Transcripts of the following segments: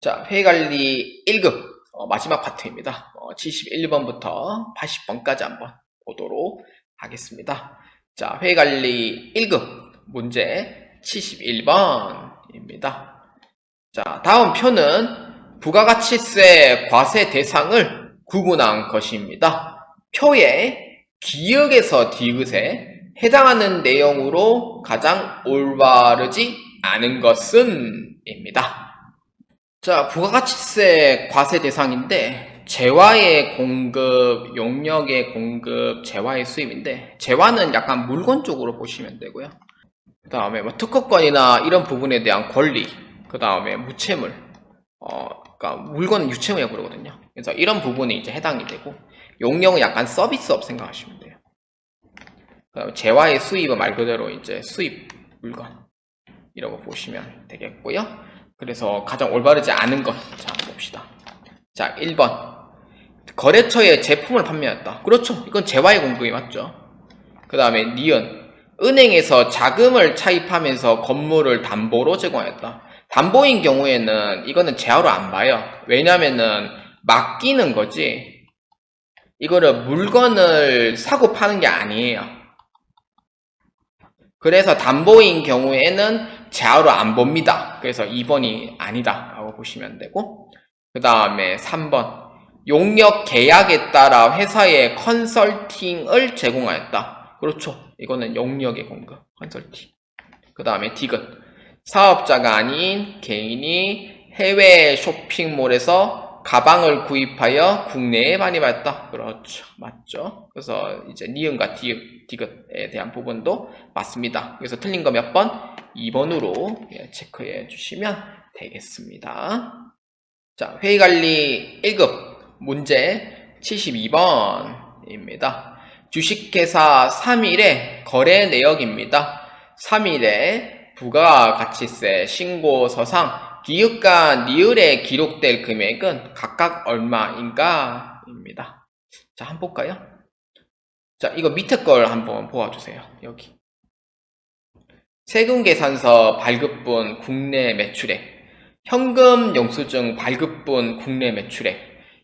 자, 회의관리 1급 어, 마지막 파트입니다. 어, 71번부터 80번까지 한번 보도록 하겠습니다. 자, 회의관리 1급 문제 71번입니다. 자, 다음 표는 부가가치세 과세 대상을 구분한 것입니다. 표에 기역에서 디귿에 해당하는 내용으로 가장 올바르지 않은 것은 입니다. 자, 부가가치세 과세 대상인데 재화의 공급, 용역의 공급, 재화의 수입인데 재화는 약간 물건 쪽으로 보시면 되고요. 그 다음에 뭐 특허권이나 이런 부분에 대한 권리, 그 다음에 무채물, 어, 그러니까 물건은 유채물이라고 그러거든요. 그래서 이런 부분이 이제 해당이 되고 용역은 약간 서비스업 생각하시면 돼요. 그다음에 재화의 수입은 말 그대로 이제 수입 물건이라고 보시면 되겠고요. 그래서 가장 올바르지 않은 것. 자, 봅시다. 자, 1번. 거래처에 제품을 판매했다. 그렇죠. 이건 재화의 공급이 맞죠. 그 다음에 니은. 은행에서 자금을 차입하면서 건물을 담보로 제공하였다. 담보인 경우에는 이거는 재화로 안 봐요. 왜냐면은 맡기는 거지. 이거를 물건을 사고 파는 게 아니에요. 그래서 담보인 경우에는 재화로 안 봅니다. 그래서 2번이 아니다. 라고 보시면 되고, 그 다음에 3번. 용역 계약에 따라 회사에 컨설팅을 제공하였다. 그렇죠. 이거는 용역의 공급, 컨설팅. 그 다음에 디귿. 사업자가 아닌 개인이 해외 쇼핑몰에서 가방을 구입하여 국내에 반입하였다. 그렇죠. 맞죠. 그래서 이제 니은과 디귿, 디귿에 대한 부분도 맞습니다. 그래서 틀린 거 몇 번? 2번으로 예, 체크해 주시면 되겠습니다. 자, 회의관리 1급 문제 72번입니다. 주식회사 3일의 거래 내역입니다. 3일에 부가가치세 신고서상 기읍과 니을에 기록될 금액은 각각 얼마인가? 입니다. 자, 한번 볼까요? 자, 이거 밑에 걸 한번 보아주세요. 여기. 세금 계산서 발급분 국내 매출액, 현금 영수증 발급분 국내 매출액,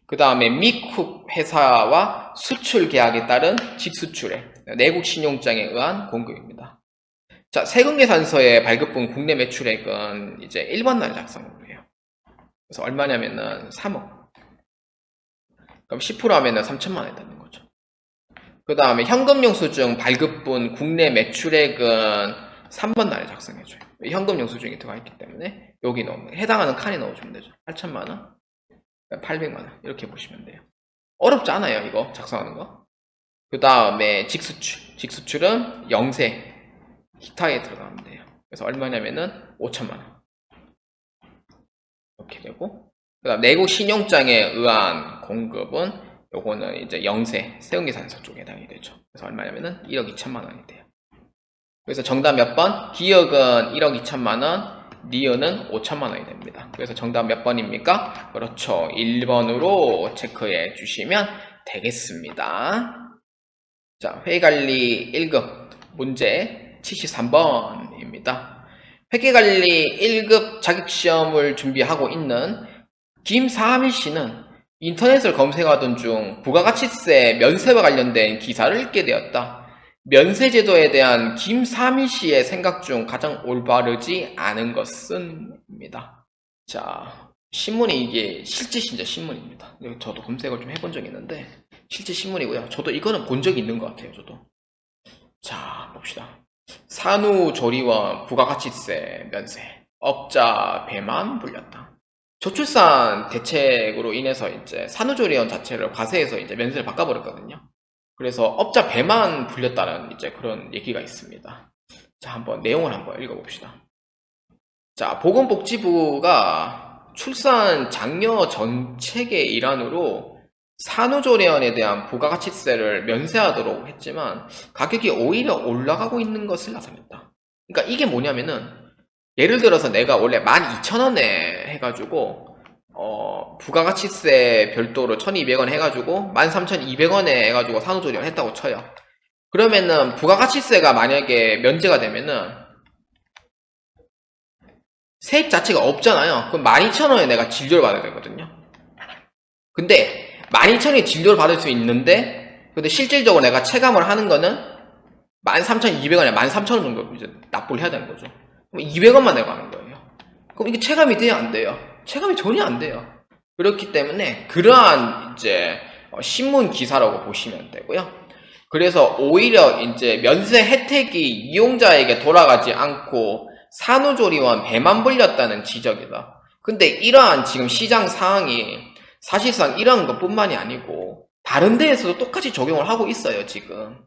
그 다음에 미쿡 회사와 수출 계약에 따른 직수출액, 내국 신용장에 의한 공급입니다. 자, 세금계산서의 발급분 국내 매출액은 이제 1번 날 작성을 해요. 그래서 얼마냐면은 3억. 그럼 10% 하면은 3천만 원이 되는 거죠. 그 다음에 현금영수증 발급분 국내 매출액은 3번 날에 작성해줘요. 현금 영수증이 들어가 있기 때문에 여기 넣으면 해당하는 칸에 넣어주면 되죠. 8천만 원, 800만 원 이렇게 보시면 돼요. 어렵지 않아요 이거 작성하는 거. 그 다음에 직수출, 직수출은 영세 히타에 들어가면 돼요. 그래서 얼마냐면은 5천만 원 이렇게 되고 그다음 내국 신용장에 의한 공급은 요거는 이제 영세 세운계산서 쪽에 해당이 되죠. 그래서 얼마냐면은 1억 2천만 원이 돼요. 그래서 정답 몇 번? 기억은 1억 2천만 원, 니은은 5천만 원이 됩니다. 그래서 정답 몇 번입니까? 그렇죠. 1번으로 체크해 주시면 되겠습니다. 자, 회계관리 1급 문제 73번입니다. 회계관리 1급 자격시험을 준비하고 있는 김사하민 씨는 인터넷을 검색하던 중 부가가치세 면세와 관련된 기사를 읽게 되었다. 면세제도에 대한 김사미 씨의 생각 중 가장 올바르지 않은 것은? 입니다. 자, 신문이 이게 실제 진짜 신문입니다. 저도 검색을 좀 해본 적이 있는데, 실제 신문이고요. 저도 이거는 본 적이 있는 것 같아요, 저도. 자, 봅시다. 산후조리원 부가가치세 면세. 업자 배만 불렸다. 저출산 대책으로 인해서 이제 산후조리원 자체를 과세해서 이제 면세를 바꿔버렸거든요. 그래서 업자 배만 불렸다는 이제 그런 얘기가 있습니다. 자, 한번 내용을 한번 읽어봅시다. 자, 보건복지부가 출산 장려 정책의 일환으로 산후조리원에 대한 부가가치세를 면세하도록 했지만 가격이 오히려 올라가고 있는 것을 나타냈다. 그러니까 이게 뭐냐면은 예를 들어서 내가 원래 12,000원에 해가지고 어, 부가가치세 별도로 1200원 해가지고 13,200원에 해가지고 산후조리원 했다고 쳐요. 그러면은 부가가치세가 만약에 면제가 되면은 세입 자체가 없잖아요. 그럼 12,000원에 내가 진료를 받아야 되거든요. 근데 12,000원에 진료를 받을 수 있는데 근데 실질적으로 내가 체감을 하는 거는 13,200원이나 13,000원 정도 이제 납부를 해야 되는 거죠. 그럼 200원만 내고 하는 거예요. 그럼 이게 체감이 돼야 안 돼요? 체감이 전혀 안 돼요. 그렇기 때문에 그러한 이제 어, 신문 기사라고 보시면 되고요. 그래서 오히려 이제 면세 혜택이 이용자에게 돌아가지 않고 산후조리원 배만 불렸다는 지적이다. 근데 이러한 지금 시장 상황이 사실상 이러한 것 뿐만이 아니고 다른 데에서도 똑같이 적용을 하고 있어요, 지금.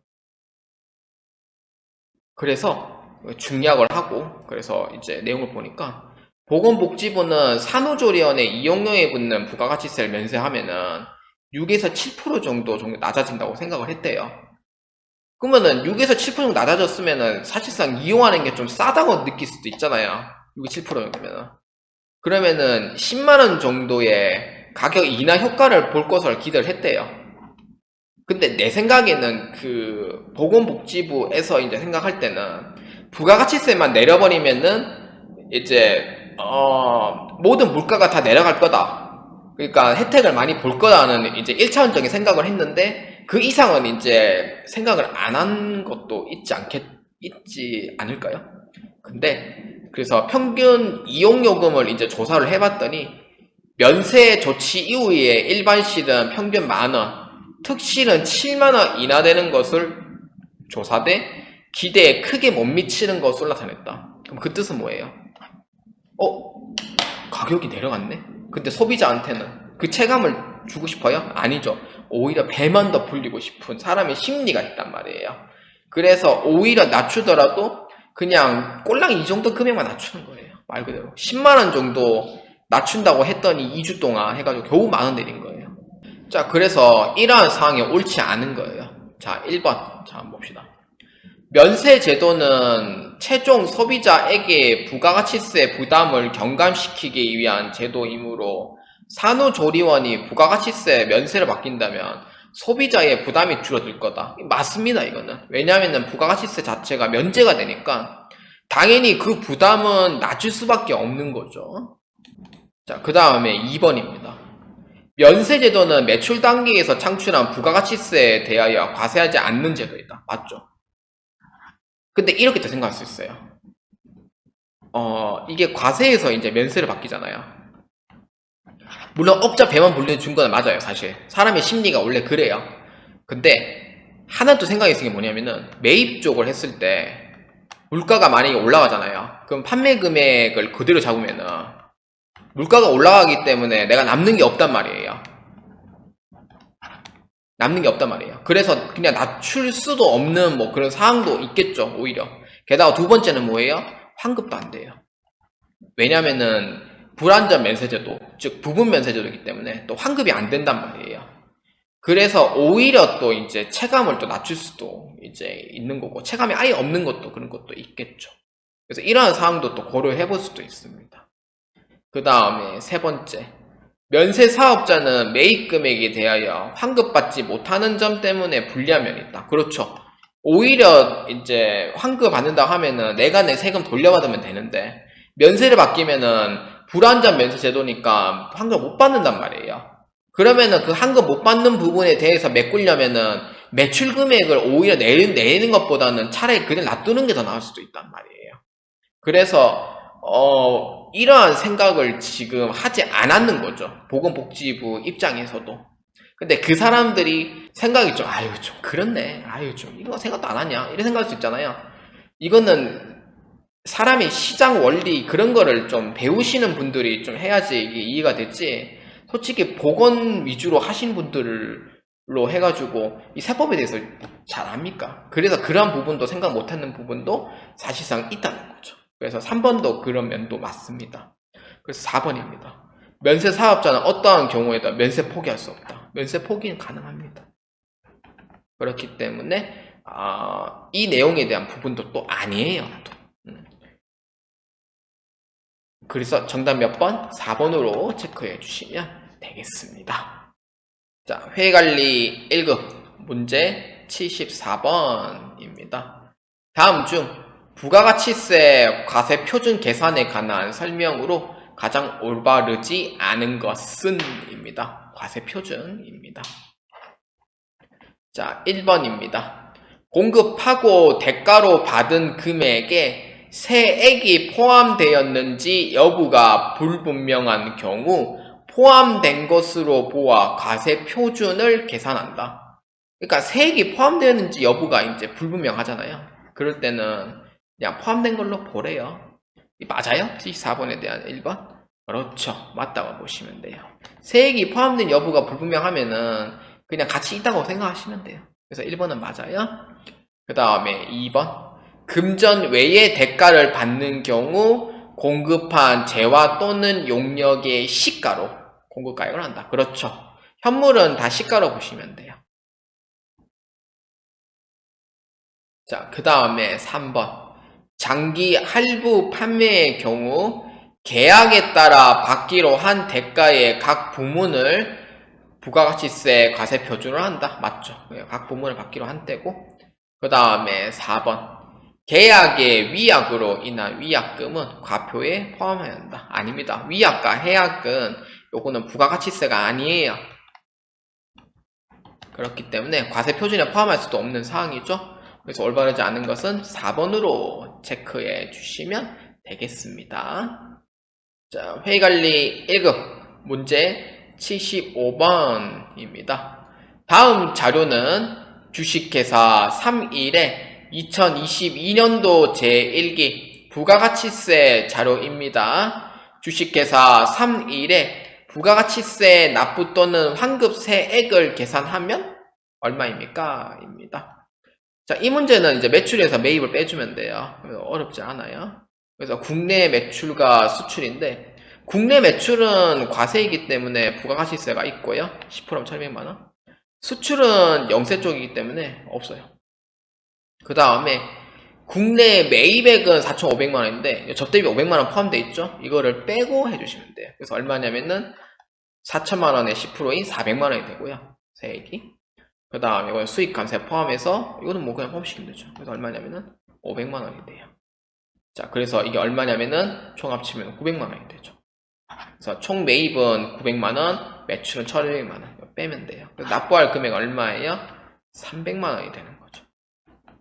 그래서 중약을 하고 그래서 이제 내용을 보니까 보건복지부는 산후조리원에 이용료에 붙는 부가가치세를 면세하면은 6에서 7% 정도 정도 낮아진다고 생각을 했대요. 그러면은 6에서 7% 정도 낮아졌으면은 사실상 이용하는 게 좀 싸다고 느낄 수도 있잖아요. 6, 7% 정도면은. 그러면은 10만원 정도의 가격 인하 효과를 볼 것을 기대를 했대요. 근데 내 생각에는 그 보건복지부에서 이제 생각할 때는 부가가치세만 내려버리면은 이제 어 모든 물가가 다 내려갈 거다. 그러니까 혜택을 많이 볼 거다는 이제 1차원적인 생각을 했는데 그 이상은 이제 생각을 안 한 것도 있지 않겠 있지 않을까요? 근데 그래서 평균 이용요금을 이제 조사를 해봤더니 면세 조치 이후에 일반실은 평균 만 원, 특실은 7만 원 이나 되는 것을 조사돼 기대에 크게 못 미치는 것으로 나타냈다. 그럼 그 뜻은 뭐예요? 어? 가격이 내려갔네? 근데 소비자한테는 그 체감을 주고 싶어요? 아니죠. 오히려 배만 더 불리고 싶은 사람의 심리가 있단 말이에요. 그래서 오히려 낮추더라도 그냥 꼴랑 이 정도 금액만 낮추는 거예요. 말 그대로. 10만원 정도 낮춘다고 했더니 2주 동안 해가지고 겨우 만원 내린 거예요. 자, 그래서 이러한 상황이 옳지 않은 거예요. 자, 1번. 자, 한번 봅시다. 면세 제도는 최종 소비자에게 부가가치세 부담을 경감시키기 위한 제도이므로 산후조리원이 부가가치세 면세를 맡긴다면 소비자의 부담이 줄어들 거다. 맞습니다, 이거는. 왜냐하면 부가가치세 자체가 면제가 되니까 당연히 그 부담은 낮출 수밖에 없는 거죠. 자, 그 다음에 2번입니다. 면세 제도는 매출 단계에서 창출한 부가가치세에 대하여 과세하지 않는 제도이다. 맞죠? 근데 이렇게 또 생각할 수 있어요. 어, 이게 과세에서 이제 면세를 받기잖아요. 물론 업자 배만 불려준 건 맞아요, 사실. 사람의 심리가 원래 그래요. 근데 하나 또 생각이 있는 게 뭐냐면은 매입 쪽을 했을 때 물가가 만약에 올라가잖아요. 그럼 판매 금액을 그대로 잡으면은 물가가 올라가기 때문에 내가 남는 게 없단 말이에요. 남는 게 없단 말이에요. 그래서 그냥 낮출 수도 없는 뭐 그런 상황도 있겠죠, 오히려. 게다가 두 번째는 뭐예요? 환급도 안 돼요. 왜냐면은 불안전 면세제도, 즉 부분 면세제도이기 때문에 또 환급이 안 된단 말이에요. 그래서 오히려 또 이제 체감을 또 낮출 수도 이제 있는 거고 체감이 아예 없는 것도 그런 것도 있겠죠. 그래서 이러한 상황도 또 고려해 볼 수도 있습니다. 그 다음에 세 번째. 면세 사업자는 매입 금액에 대하여 환급받지 못하는 점 때문에 불리한 면이 있다. 그렇죠. 오히려 이제 환급 받는다 하면은 내가 내 세금 돌려받으면 되는데 면세를 받기면은 불안전 면세 제도니까 환급 못 받는단 말이에요. 그러면은 그 환급 못 받는 부분에 대해서 메꾸려면은 매출 금액을 오히려 내는, 내는 것보다는 차라리 그냥 놔두는 게 더 나을 수도 있단 말이에요. 그래서 어, 이러한 생각을 지금 하지 않았는 거죠. 보건복지부 입장에서도. 근데 그 사람들이 생각이 좀, 아유, 좀, 그렇네. 아유, 좀, 이거 생각도 안 하냐. 이런 생각할 수 있잖아요. 이거는 사람의 시장 원리 그런 거를 좀 배우시는 분들이 좀 해야지 이게 이해가 됐지. 솔직히 보건 위주로 하신 분들로 해가지고 이 세법에 대해서 잘 압니까? 그래서 그러한 부분도 생각 못하는 부분도 사실상 있다는 거죠. 그래서 3번도 그런 면도 맞습니다. 그래서 4번입니다. 면세 사업자는 어떠한 경우에도 면세 포기할 수 없다. 면세 포기는 가능합니다. 그렇기 때문에 아, 이 내용에 대한 부분도 또 아니에요. 또. 음. 그래서 정답 몇 번? 4번으로 체크해 주시면 되겠습니다. 자, 회관리 1급 문제 74번입니다. 다음 중 부가가치세 과세 표준 계산에 관한 설명으로 가장 올바르지 않은 것은 입니다. 과세 표준입니다. 자, 1번입니다. 공급하고 대가로 받은 금액에 세액이 포함되었는지 여부가 불분명한 경우 포함된 것으로 보아 과세 표준을 계산한다. 그러니까 세액이 포함되었는지 여부가 이제 불분명하잖아요. 그럴 때는 그냥 포함된 걸로 보래요. 이 맞아요? 74번에 대한 1번? 그렇죠. 맞다고 보시면 돼요. 세액이 포함된 여부가 불분명하면은 그냥 같이 있다고 생각하시면 돼요. 그래서 1번은 맞아요. 그 다음에 2번. 금전 외의 대가를 받는 경우 공급한 재화 또는 용역의 시가로 공급가액을 한다. 그렇죠. 현물은 다 시가로 보시면 돼요. 자, 그 다음에 3번. 장기 할부 판매의 경우 계약에 따라 받기로 한 대가의 각 부문을 부가가치세 과세 표준을 한다. 맞죠? 네, 각 부문을 받기로 한 때고. 그 다음에 4번. 계약의 위약으로 인한 위약금은 과표에 포함해야 한다. 아닙니다. 위약과 해약은 요거는 부가가치세가 아니에요. 그렇기 때문에 과세 표준에 포함할 수도 없는 사항이죠. 그래서 올바르지 않은 것은 4번으로 체크해 주시면 되겠습니다. 자, 회의관리 1급 문제 75번입니다. 다음 자료는 주식회사 3일의 2022년도 제1기 부가가치세 자료입니다. 주식회사 3일에 부가가치세 납부 또는 환급세액을 계산하면 얼마입니까? 입니다. 자, 이 문제는 이제 매출에서 매입을 빼주면 돼요. 어렵지 않아요. 그래서 국내 매출과 수출인데, 국내 매출은 과세이기 때문에 부가가치세가 있고요. 10%면 1200만원. 수출은 영세 쪽이기 때문에 없어요. 그 다음에 국내 매입액은 4,500만원인데, 접대비 500만원 포함되어 있죠? 이거를 빼고 해주시면 돼요. 그래서 얼마냐면은 4천만원의 10%인 400만원이 되고요. 세액이. 그 다음에 이건 수익 감세 포함해서 이거는 뭐 그냥 포함시키면 되죠. 그래서 얼마냐면은 500만 원이 돼요. 자, 그래서 이게 얼마냐면은 총 합치면 900만 원이 되죠. 그래서 총 매입은 900만 원, 매출은 1,200만 원 빼면 돼요. 납부할 금액 얼마예요? 300만 원이 되는 거죠.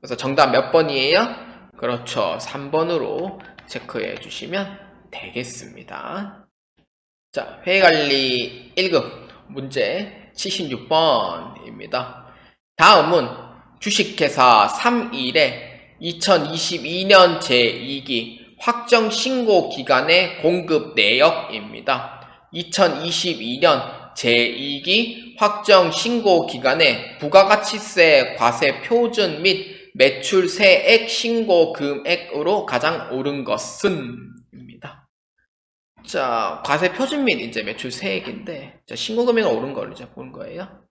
그래서 정답 몇 번이에요? 그렇죠. 3번으로 체크해 주시면 되겠습니다. 자, 회계관리 1급 문제 76번입니다. 다음은 주식회사 3일에 2022년 제2기 확정 신고 기간의 공급 내역입니다. 2022년 제2기 확정 신고 기간에 부가가치세 과세 표준 및 매출세액 신고 금액으로 가장 오른 것은 입니다. 자, 과세 표준 및 이제 매출 세액인데, 자, 신고 금액이 오른 걸 이제 보는 거예요.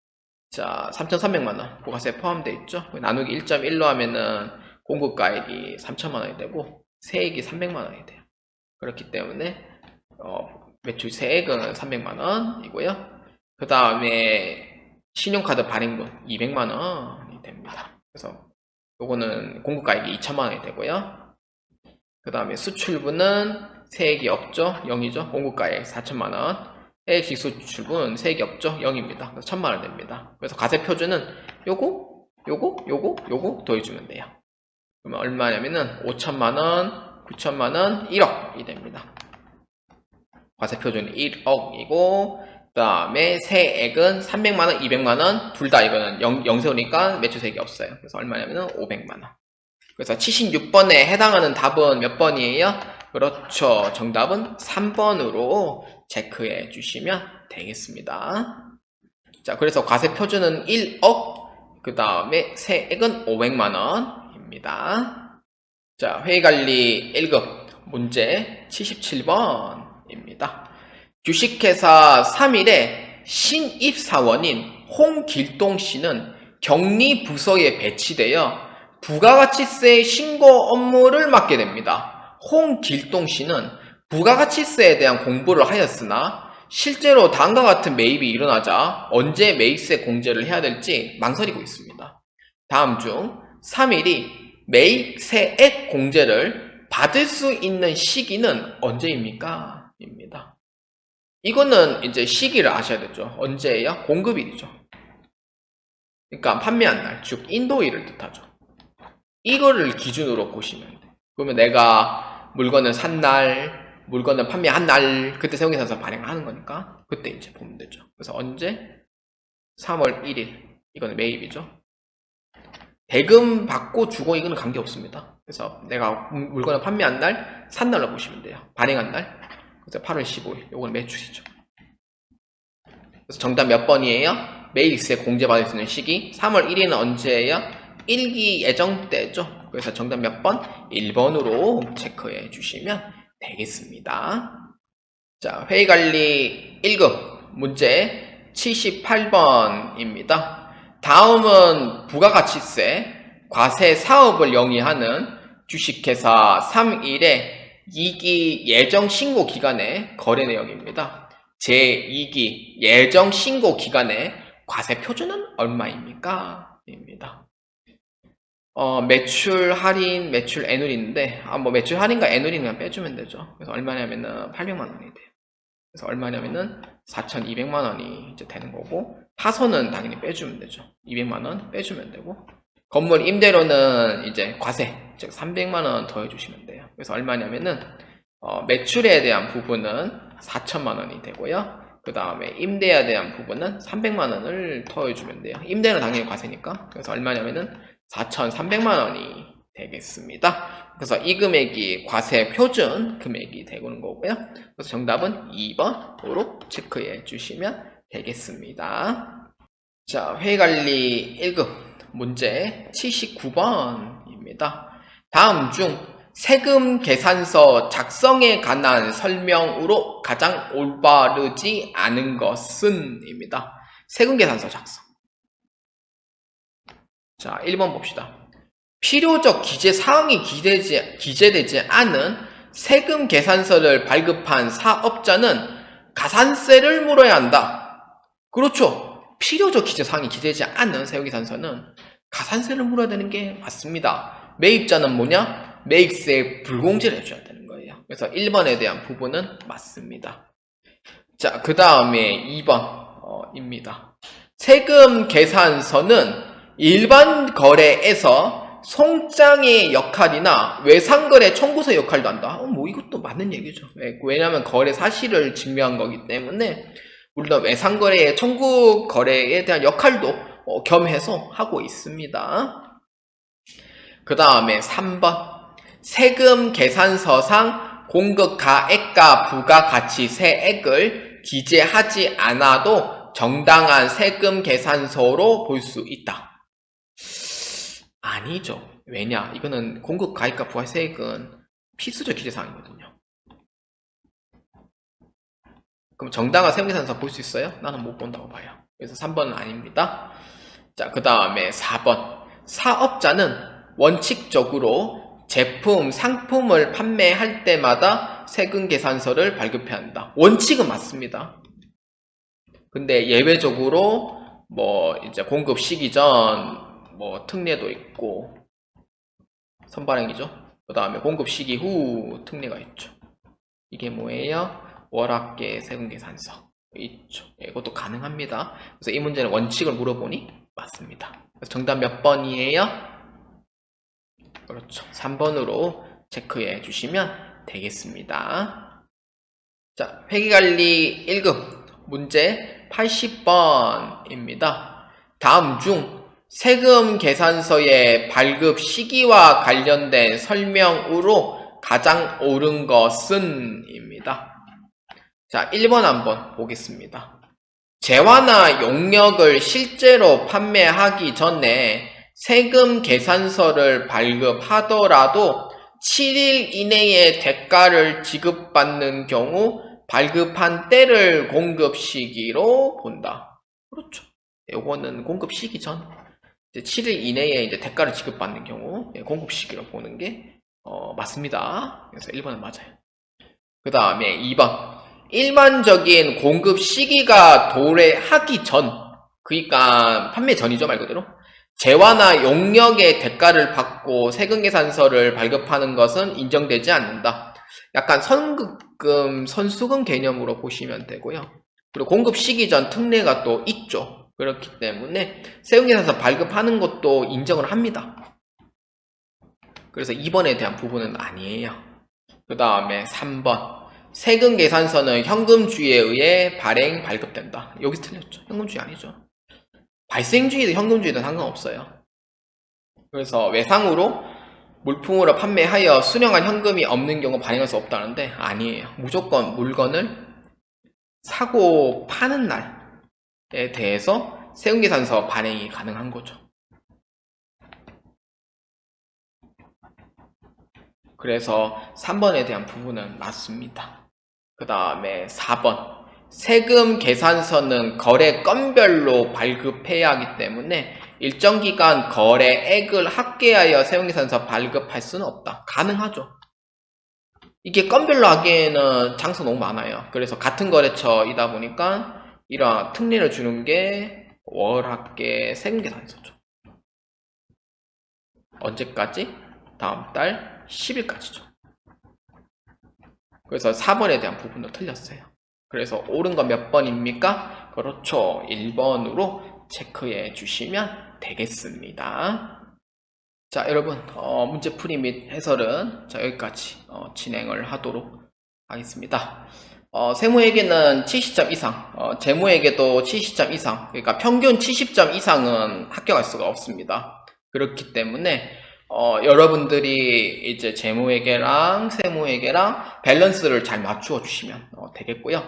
자, 3,300만 원. 부가세 포함되어 있죠. 나누기 1.1로 하면은 공급가액이 3천만 원이 되고, 세액이 300만 원이 돼요. 그렇기 때문에, 어, 매출 세액은 300만 원이고요. 그 다음에, 신용카드 발행분 200만 원이 됩니다. 그래서, 요거는 공급가액이 2천만 원이 되고요. 그 다음에 수출분은 세액이 없죠. 0이죠. 공급가액 4천만 원. 해액식 수출분 세액이 없죠. 0입니다. 그래서 1천만 원 됩니다. 그래서 가세 표준은 요거, 요거, 요거, 요거 더해주면 돼요. 그러면 얼마냐면은 5천만 원, 9천만 원, 1억이 됩니다. 과세 표준은 1억이고, 그 다음에 세액은 300만 원, 200만 원, 둘 다 이거는 0, 0세우니까 매출세액이 없어요. 그래서 얼마냐면은 500만 원. 그래서 76번에 해당하는 답은 몇 번이에요? 그렇죠. 정답은 3번으로 체크해 주시면 되겠습니다. 자, 그래서 과세 표준은 1억, 그 다음에 세액은 500만원입니다. 자, 회의관리 1급 문제 77번입니다. 주식회사 3일에 신입사원인 홍길동 씨는 격리 부서에 배치되어 부가가치세 신고 업무를 맡게 됩니다. 홍길동 씨는 부가가치세에 대한 공부를 하였으나 실제로 다음과 같은 매입이 일어나자 언제 매입세 공제를 해야 될지 망설이고 있습니다. 다음 중 3일이 매입 세액 공제를 받을 수 있는 시기는 언제입니까? 입니다. 이거는 이제 시기를 아셔야 되죠. 언제예요? 공급일이죠. 그러니까 판매한 날, 즉 인도일을 뜻하죠. 이거를 기준으로 보시면 돼요. 그러면 내가 물건을 산 날, 물건을 판매한 날, 그때 세운계산서 발행을 하는 거니까 그때 이제 보면 되죠. 그래서 언제? 3월 1일. 이거는 매입이죠. 대금 받고 주고 이거는 관계 없습니다. 그래서 내가 물- 물건을 판매한 날, 산 날로 보시면 돼요. 발행한 날. 그래서 8월 15일. 요건 매출이죠. 그래서 정답 몇 번이에요? 매일세 공제받을 수 있는 시기. 3월 1일은 언제예요? 일기 예정 때죠. 그래서 정답 몇 번? 1번으로 체크해 주시면 되겠습니다. 자, 회의관리 1급 문제 78번입니다. 다음은 부가가치세, 과세 사업을 영위하는 주식회사 3일의 2기 예정 신고 기간의 거래 내역입니다. 제2기 예정 신고 기간의 과세 표준은 얼마입니까? 입니다. 어, 매출 할인, 매출 애눌인데, 아, 뭐 매출 할인과 그냥 빼주면 되죠. 그래서 얼마냐면은 800만 원이 돼요. 그래서 얼마냐면은 4,200만 원이 이제 되는 거고, 파손은 당연히 빼주면 되죠. 200만 원 빼주면 되고, 건물 임대료는 이제 과세, 즉 300만 원 더해주시면 돼요. 그래서 얼마냐면은, 어, 매출에 대한 부분은 4천만 원이 되고요. 그 다음에 임대에 대한 부분은 300만 원을 더해주면 돼요. 임대는 당연히 과세니까. 그래서 얼마냐면은 4,300만 원이 되겠습니다. 그래서 이 금액이 과세 표준 금액이 되는 거고요. 그래서 정답은 2번으로 체크해 주시면 되겠습니다. 자, 회의관리 1급 문제 79번입니다. 다음 중 세금 계산서 작성에 관한 설명으로 가장 올바르지 않은 것은 입니다. 세금 계산서 작성. 자, 1번 봅시다. 필요적 기재 사항이 기재되지, 기재되지 않은 세금 계산서를 발급한 사업자는 가산세를 물어야 한다. 그렇죠. 필요적 기재 사항이 기재되지 않은 세금 계산서는 가산세를 물어야 되는 게 맞습니다. 매입자는 뭐냐? 매입세 불공제를 해줘야 되는 거예요. 그래서 1번에 대한 부분은 맞습니다. 자, 그 다음에 2번입니다. 세금 계산서는 일반 거래에서 송장의 역할이나 외상거래 청구서 역할도 한다. 어, 뭐 이것도 맞는 얘기죠. 왜- 왜냐하면 거래 사실을 증명한 거기 때문에 물론 외상거래의 청구 거래에 대한 역할도 어, 겸해서 하고 있습니다. 그 다음에 3번 세금 계산서상 공급 가액과 부가가치세액을 기재하지 않아도 정당한 세금 계산서로 볼 수 있다. 아니죠. 왜냐? 이거는 공급 가액과 부가세액은 필수적 기재사항이거든요. 그럼 정당한 세금 계산서 볼 수 있어요? 나는 못 본다고 봐요. 그래서 3번은 아닙니다. 자, 그 다음에 4번. 사업자는 원칙적으로 제품, 상품을 판매할 때마다 세금 계산서를 발급해야 한다. 원칙은 맞습니다. 근데 예외적으로 뭐 이제 공급 시기 전 뭐 특례도 있고 선발행이죠. 그 다음에 공급 시기 후 특례가 있죠. 이게 뭐예요? 월합계 세금 계산서 있죠. 예, 이것도 가능합니다. 그래서 이 문제는 원칙을 물어보니 맞습니다. 그래서 정답 몇 번이에요? 그렇죠. 3번으로 체크해 주시면 되겠습니다. 자, 회계관리 1급 문제 80번입니다. 다음 중 세금 계산서의 발급 시기와 관련된 설명으로 가장 옳은 것은 입니다. 자, 1번 한번 보겠습니다. 재화나 용역을 실제로 판매하기 전에 세금 계산서를 발급하더라도 7일 이내에 대가를 지급받는 경우 발급한 때를 공급 시기로 본다. 그렇죠. 요거는 공급 시기 전. 이제 7일 이내에 이제 대가를 지급받는 경우 예, 공급 시기로 보는 게 어, 맞습니다. 그래서 1번은 맞아요. 그 다음에 2번. 일반적인 공급 시기가 도래하기 전, 그러니까 판매 전이죠 말 그대로. 재화나 용역의 대가를 받고 세금 계산서를 발급하는 것은 인정되지 않는다. 약간 선급금, 선수금 개념으로 보시면 되고요. 그리고 공급 시기 전 특례가 또 있죠. 그렇기 때문에 세금계산서 발급하는 것도 인정을 합니다. 그래서 2번에 대한 부분은 아니에요. 그 다음에 3번. 세금 계산서는 현금주의에 의해 발행, 발급된다. 여기서 틀렸죠. 현금주의 아니죠. 발생주의도 현금주의도 상관없어요. 그래서 외상으로 물품으로 판매하여 수령한 현금이 없는 경우 발행할 수 없다는데 아니에요. 무조건 물건을 사고 파는 날에 대해서 세금계산서 발행이 가능한 거죠. 그래서 3번에 대한 부분은 맞습니다. 그 다음에 4번. 세금 계산서는 거래 건별로 발급해야 하기 때문에 일정 기간 거래액을 합계하여 세금계산서 발급할 수는 없다. 가능하죠. 이게 건별로 하기에는 장소 너무 많아요. 그래서 같은 거래처이다 보니까 이런 특례를 주는 게 월합계 세금계산서죠. 언제까지? 다음 달 10일까지죠. 그래서 4번에 대한 부분도 틀렸어요. 그래서 옳은 건 몇 번입니까? 그렇죠. 1번으로 체크해 주시면 되겠습니다. 자, 여러분, 어, 문제풀이 및 해설은 자, 여기까지 어, 진행을 하도록 하겠습니다. 어, 세무에게는 70점 이상, 어, 재무에게도 70점 이상, 그러니까 평균 70점 이상은 합격할 수가 없습니다. 그렇기 때문에 어, 여러분들이 이제 재무회계랑 세무회계랑 밸런스를 잘 맞추어 주시면 어, 되겠고요.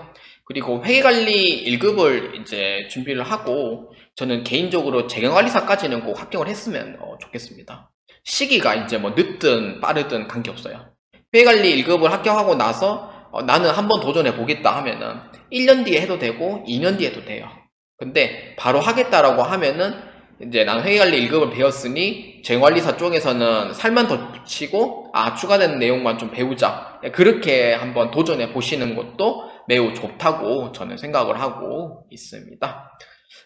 그리고 회계관리 1급을 이제 준비를 하고 저는 개인적으로 재경관리사까지는 꼭 합격을 했으면 어, 좋겠습니다. 시기가 이제 뭐 늦든 빠르든 관계없어요. 회계관리 1급을 합격하고 나서 어, 나는 한번 도전해 보겠다 하면은 1년 뒤에 해도 되고 2년 뒤에 해도 돼요. 근데 바로 하겠다라고 하면은 이제 나는 회계관리 1급을 배웠으니 재관리사 쪽에서는 살만 더 붙이고 아 추가된 내용만 좀 배우자 그렇게 한번 도전해 보시는 것도 매우 좋다고 저는 생각을 하고 있습니다.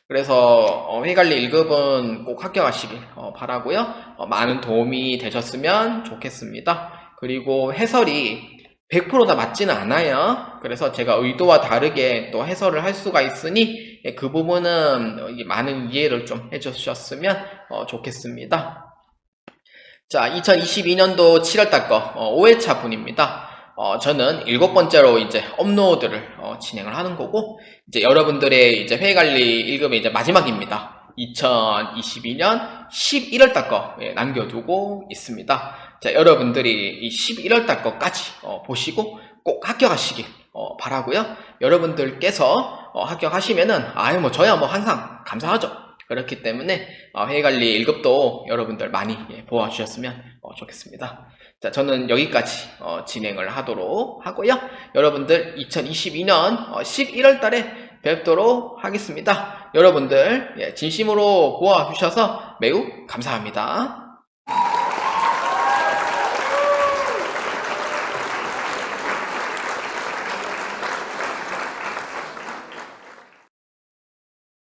그래서 어, 회계관리 1급은 꼭 합격하시길 어, 바라고요. 어, 많은 도움이 되셨으면 좋겠습니다. 그리고 해설이 100%다 맞지는 않아요. 그래서 제가 의도와 다르게 또 해설을 할 수가 있으니 예, 그 부분은 많은 이해를 좀 해주셨으면 어, 좋겠습니다. 자, 2022년도 7월달 거 5회차 분입니다. 어, 저는 일곱 번째로 이제 업로드를 어, 진행을 하는 거고 이제 여러분들의 이제 회계관리 1급의 이제 마지막입니다. 2022년 11월달 거 예, 남겨두고 있습니다. 자, 여러분들이 이 11월달 거까지 어, 보시고 꼭 합격하시길 어, 바라고요. 여러분들께서 어, 합격하시면은 아유 뭐 저야 뭐 항상 감사하죠. 그렇기 때문에 어, 회계관리 1급도 여러분들 많이 예, 보아주셨으면 어, 좋겠습니다. 자, 저는 여기까지 어, 진행을 하도록 하고요. 여러분들 2022년 11월 달에 뵙도록 하겠습니다. 여러분들 예, 진심으로 보아주셔서 매우 감사합니다.